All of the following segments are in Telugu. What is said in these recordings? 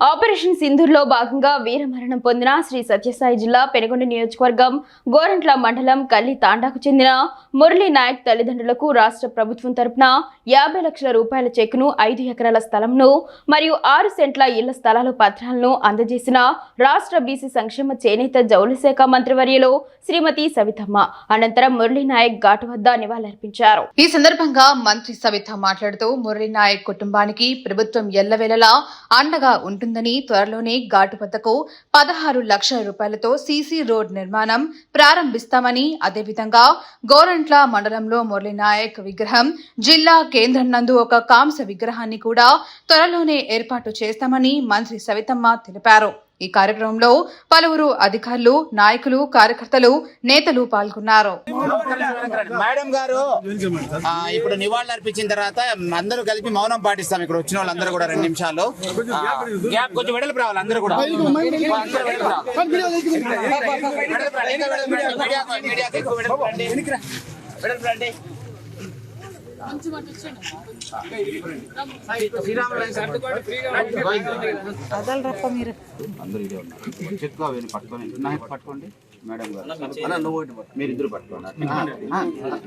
ఆపరేషన్ సింధూర్లో భాగంగా వీరమరణం పొందిన శ్రీ సత్యసాయి జిల్లా పెనుగొండ నియోజకవర్గం గోరంట్ల మండలం కల్లి తాండాకు చెందిన మురళీ నాయక్ తల్లిదండ్రులకు రాష్ట్ర ప్రభుత్వం తరపున యాభై లక్షల రూపాయల చెక్కును ఐదు ఎకరాల స్థలంను మరియు ఆరు సెంట్ల ఇళ్ళ స్థలాల పత్రాలను అందజేసిన రాష్ట్ర బీసీ సంక్షేమ చేనేత జౌళి శాఖ మంత్రివర్యులు శ్రీమతి సవితమ్మ. అనంతరం మురళీ నాయక్ ఘాటు వద్ద నివాళులర్పించారు. ఈ సందర్భంగా మంత్రి సవిత మాట్లాడుతూ మురళీ నాయక్ కుటుంబానికి ప్రభుత్వం ఎల్లవేళలా అండగా ఉంటుంది ఉంటుందని త్వరలోనే ఘాటు వద్దకు పదహారు లక్షల రూపాయలతో సీసీ రోడ్ నిర్మాణం ప్రారంభిస్తామని అదేవిధంగా గోరంట్ల మండలంలో మురళీనాయక్ విగ్రహం జిల్లా కేంద్రం నందు ఒక కాంస విగ్రహాన్ని కూడా త్వరలోనే ఏర్పాటు చేస్తామని మంత్రి సవితమ్మ తెలిపారు. ఈ కార్యక్రమంలో పలువురు అధికారులు నాయకులు కార్యకర్తలు నేతలు పాల్గొన్నారు మేడం గారు ఆ, ఇప్పుడు నివాళులు అర్పించిన తర్వాత అందరూ కలిపి మౌనం పాటిస్తాం ఇక్కడ వచ్చిన వాళ్ళందరూ కూడా రెండు నిమిషాలు గ్యాప్ కొంచెం వెడల్పు రావాలి అందరూ కూడా. వెడల్పు రండి, అందరూ ఇదే ఉన్నారు చెక్కు అవన్నీ పట్టుకొని నాకు పట్టుకోండి మేడం గారు నువ్వు మీరు ఇద్దరు పట్టుకోండి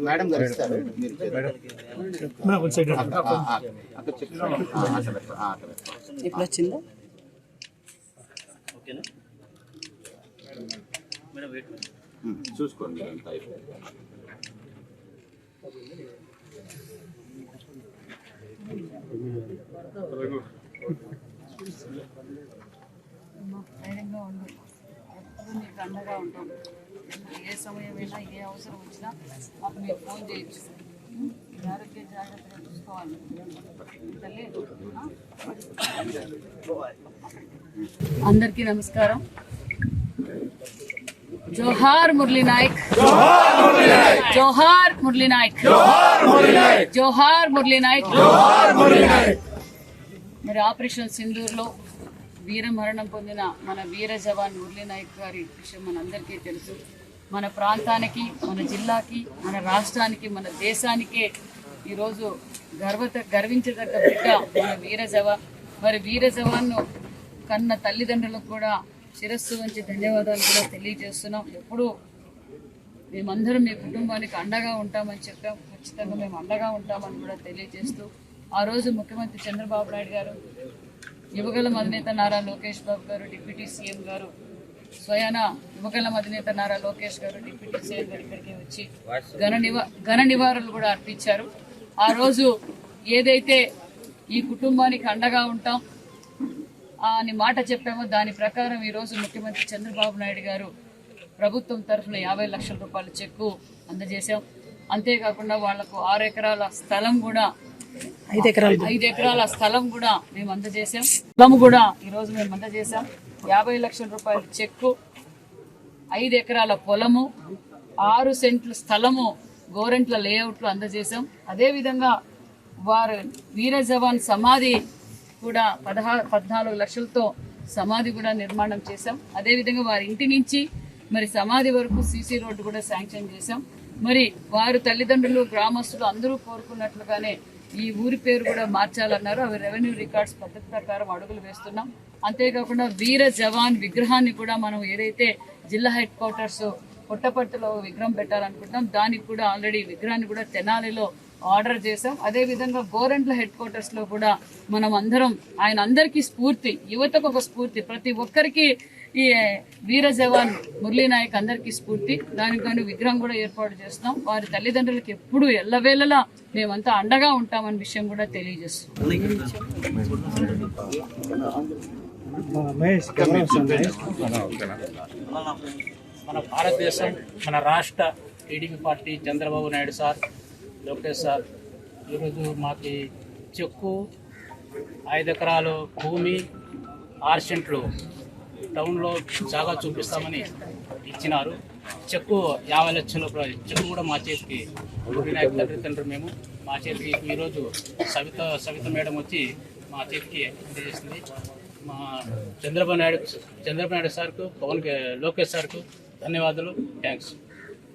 మేడం గారు ఇస్తారు మీరు అక్కడ ఇప్పుడు చూసుకోండి. అంతా అయిపోయింది ధైర్యంగా ఉండు ఎప్పుడు నీకు అండగా ఉంటాం ఏ సమయమైనా ఏ అవసరం వచ్చినా మాకు మీరు ఫోన్ చేయొచ్చు ఈ ఆరోగ్య జాగ్రత్తగా చూసుకోవాలి తల్లి ఆ? అందరికీ నమస్కారం జోహార్ మురళీ నాయక్ జోహార్ మురళీ నాయక్ జోహార్ మురళీ నాయక్ మరి ఆపరేషన్ సింధూర్లో వీర మరణం పొందిన మన వీర జవాన్ మురళీ నాయక్ గారి విషయం మనందరికీ తెలుసు. మన ప్రాంతానికి మన జిల్లాకి మన రాష్ట్రానికి మన దేశానికే ఈరోజు గర్వత గర్వించదగ్గ బిడ్డ మన వీర జవాన్. మరి వీర జవాన్ను కన్న తల్లిదండ్రులకు కూడా శిరస్సు వంచి ధన్యవాదాలు కూడా తెలియజేస్తున్నాం. ఎప్పుడూ మేమందరం మీ కుటుంబానికి అండగా ఉంటామని చెప్పాం. ఖచ్చితంగా మేము అండగా ఉంటామని కూడా తెలియజేస్తూ ఆ రోజు ముఖ్యమంత్రి చంద్రబాబు నాయుడు గారు యువగల అధినేత నారా లోకేష్ బాబు గారు డిప్యూటీ సీఎం గారు స్వయాన యువగల అధినేత నారా లోకేష్ గారు డిప్యూటీ సీఎం గారు ఇక్కడికి వచ్చి ఘన నివా ఘన నివారణలు కూడా అర్పించారు. ఆ రోజు ఏదైతే ఈ కుటుంబానికి అండగా ఉంటాం అని మాట చెప్పామో దాని ప్రకారం ఈరోజు ముఖ్యమంత్రి చంద్రబాబు నాయుడు గారు ప్రభుత్వం తరఫున యాభై లక్షల రూపాయల చెక్కు అందజేశాం. అంతేకాకుండా వాళ్ళకు ఆరు ఎకరాల స్థలం కూడా ఐదు ఎకరాలు. ఐదు ఎకరాల స్థలం కూడా మేము అందజేశాం. స్థలం కూడా ఈరోజు మేము అందజేశాం. యాభై లక్షల రూపాయల చెక్కు ఐదు ఎకరాల పొలము ఆరు సెంట్ల స్థలము గోరెంట్ల లేఅవుట్లు అందజేశాం. అదేవిధంగా వారు వీర జవాన్ సమాధి కూడా పదహా పద్నాలుగు లక్షలతో సమాధి కూడా నిర్మాణం చేశాం. అదేవిధంగా వారి ఇంటి నుంచి మరి సమాధి వరకు సీసీ రోడ్డు కూడా శాంక్షన్ చేశాం. మరి వారు తల్లిదండ్రులు గ్రామస్తులు అందరూ కోరుకున్నట్లుగానే ఈ ఊరి పేరు కూడా మార్చాలన్నారు. అవి రెవెన్యూ రికార్డ్స్ పద్ధతి ప్రకారం అడుగులు వేస్తున్నాం. అంతేకాకుండా వీర జవాన్ విగ్రహాన్ని కూడా మనం ఏదైతే జిల్లా హెడ్ క్వార్టర్స్ పుట్టపర్తిలో విగ్రహం పెట్టాలనుకుంటున్నాం దానికి కూడా ఆల్రెడీ విగ్రహాన్ని కూడా తెనాలిలో ఆర్డర్ చేశాం. అదే విధంగా గోరంట్ల హెడ్ క్వార్టర్స్లో కూడా మనం అందరం ఆయన అందరికీ స్ఫూర్తి యువతకు ఒక స్ఫూర్తి. ప్రతి ఒక్కరికి ఈ వీర జవాన్ మురళీ నాయక్ అందరికీ స్ఫూర్తి. దానికి గాను విగ్రహం కూడా ఏర్పాటు చేస్తాం. వారి తల్లిదండ్రులకు ఎప్పుడు ఎల్లవేళలా మేమంతా అండగా ఉంటామని విషయం కూడా తెలియజేస్తున్నాం మన భారతదేశం మన రాష్ట్ర TDP party Chandrababu Naidu sir Lokesh sir ఈరోజు మాకు చెక్కు ఐదు ఎకరాలు భూమి ఆరు సెంట్లు టౌన్లో జాగా చూపిస్తామని ఇచ్చినారు. చెక్కు యాభై లక్షల చెక్కు కూడా మా చేతికి వినాయక తల్లిదండ్రులు మేము. మా చేతికి ఈరోజు సవిత సవిత మేడం వచ్చి మా చేతికి అందజేసింది. మా చంద్రబాబు నాయుడు చంద్రబాబు నాయుడు సార్కు పవన్ కే- లోకేష్ సార్కు ధన్యవాదాలు. థ్యాంక్స్.